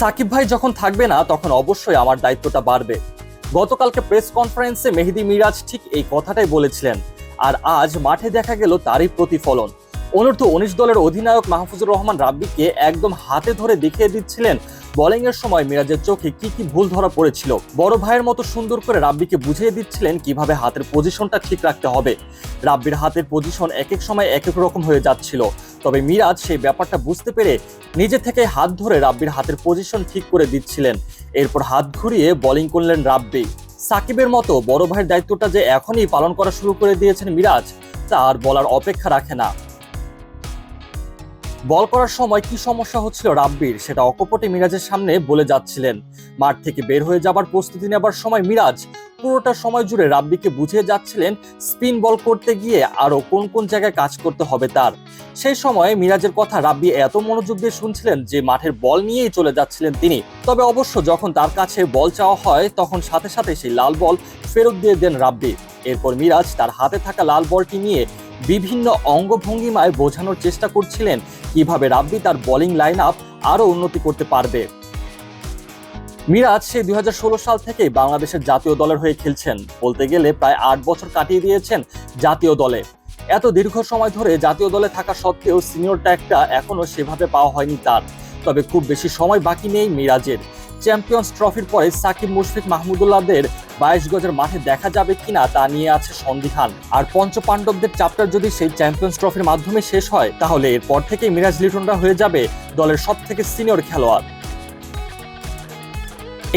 সাকিব ভাই যখন থাকবে না, তখন অবশ্যই আমার দায়িত্বটা বাড়বে। গতকালকে প্রেস কনফারেন্সে মেহেদি মিরাজ ঠিক এই কথাটাই বলেছিলেন। আর আজ মাঠে দেখা গেল তারই প্রতিফলন। অনূর্ধ্ব উনিশ দলের অধিনায়ক মাহফুজুর রহমান রাব্বিকে একদম হাতে ধরে দেখিয়ে দিচ্ছিলেন বোলিং এর সময় মিরাজের চোখে কি কি ভুল ধরা পড়েছিল? বড় ভাইয়ের মতো সুন্দর করে রাব্বিকে বুঝিয়ে দিচ্ছিলেন কীভাবে হাতের পজিশনটা ঠিক রাখতে হবে। রাব্বির হাতের পজিশন এক এক সময় এক এক রকম হয়ে যাচ্ছিল। তবে মিরাজ সেই ব্যাপারটা বুঝতে পেরে নিজে থেকে হাত ধরে রাব্বির হাতের পজিশন ঠিক করে দিচ্ছিলেন। এরপর হাত ঘুরিয়ে বোলিং করলেন রাব্বি। সাকিবের মতো বড় ভাইয়ের দায়িত্বটা যে এখনই পালন করা শুরু করে দিয়েছেন মিরাজ, তা আর বলার অপেক্ষা রাখে না। বল করার সময় কি সমস্যা হচ্ছিল রাব্বির? সেটা অকপটে মিরাজের সামনে বলে যাচ্ছিলেন। মাঠ থেকে বের হয়ে যাবার প্রস্তুতি নেবার সময় মিরাজ পুরোটা সময় জুড়ে রাব্বিকে বুঝিয়ে যাচ্ছিলেন স্পিন বল করতে গিয়ে আরও কোন কোন জায়গায় কাজ করতে হবে তার। সেই সময় মিরাজের কথা রাব্বি এত মনোযোগ দিয়ে শুনছিলেন যে মাঠের বল নিয়েই চলে যাচ্ছিলেন তিনি। তবে অবশ্য যখন তার কাছে বল চাওয়া হয়, তখন সাথে সাথে সেই লাল বল ফেরত দিয়ে দেন রাব্বি। এরপর মিরাজ তার হাতে থাকা লাল বলটি নিয়ে বিভিন্ন অঙ্গভঙ্গিমায় বোঝানোর চেষ্টা করছিলেন কীভাবে রাব্বি তার বোলিং লাইন আপ আরও উন্নতি করতে পারবে। মিরাজ সেই দুই সাল থেকেই বাংলাদেশের জাতীয় দলের হয়ে খেলছেন। বলতে গেলে প্রায় আট বছর কাটিয়ে দিয়েছেন জাতীয় দলে। এত দীর্ঘ সময় ধরে জাতীয় দলে থাকা সত্ত্বেও সিনিয়র ট্যাগটা এখনও সেভাবে পাওয়া হয়নি তার। তবে খুব বেশি সময় বাকি নেই মিরাজের। চ্যাম্পিয়ন্স ট্রফির পরে সাকিব মুশফিক মাহমুদুল্লাহদের বাইশ গজের মাঠে দেখা যাবে কিনা তা নিয়ে আছে সন্দিহান। আর পঞ্চ পাণ্ডবদের চ্যাপ্টার যদি সেই চ্যাম্পিয়ন্স ট্রফির মাধ্যমে শেষ হয়, তাহলে এরপর থেকেই মিরাজ লিটনরা হয়ে যাবে দলের সব থেকে সিনিয়র খেলোয়াড়।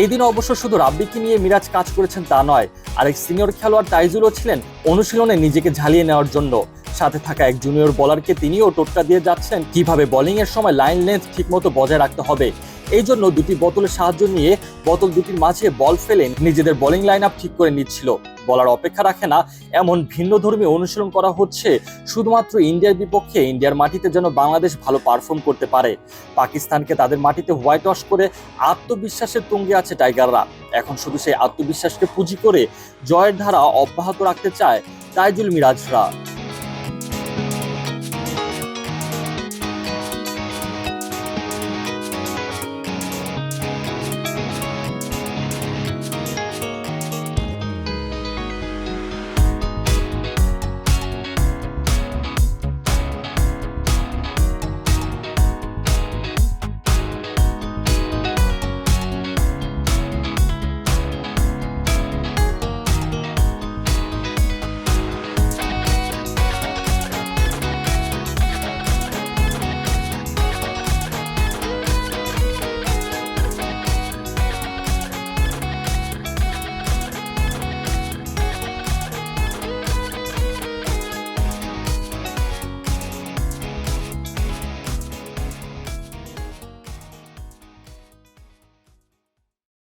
এই দিন অবশ্য শুধু রাব্বিকে নিয়ে মিরাজ কাজ করেছেন তা নয়, আরেক সিনিয়র খেলোয়াড় তাইজুলও ছিলেন অনুশীলনে নিজেকে ঝালিয়ে নেওয়ার জন্য। সাথে থাকা এক জুনিয়র বলারকে তিনিও টোটকা দিয়ে যাচ্ছেন কীভাবে বোলিং এর সময় লাইন লেন্থ ঠিকমতো বজায় রাখতে হবে। এই জন্য দুটি বোতলের সাহায্য নিয়ে বোতল দুটির মাঝে বল ফেলে নিজেদের বোলিং লাইন আপ ঠিক করে নিচ্ছিল। বলার অপেক্ষা রাখে না, এমন ভিন্ন ধর্মী অনুশীলন করা হচ্ছে শুধুমাত্র ইন্ডিয়ার বিপক্ষে, ইন্ডিয়ার মাটিতে যেন বাংলাদেশ ভালো পারফর্ম করতে পারে। পাকিস্তানকে তাদের মাটিতে হোয়াইট ওয়াশ করে আত্মবিশ্বাসের তুঙ্গে আছে টাইগাররা। এখন শুধু সেই আত্মবিশ্বাসকে পুঁজি করে জয়ের ধারা অব্যাহত রাখতে চায় তাইজুল মিরাজরা।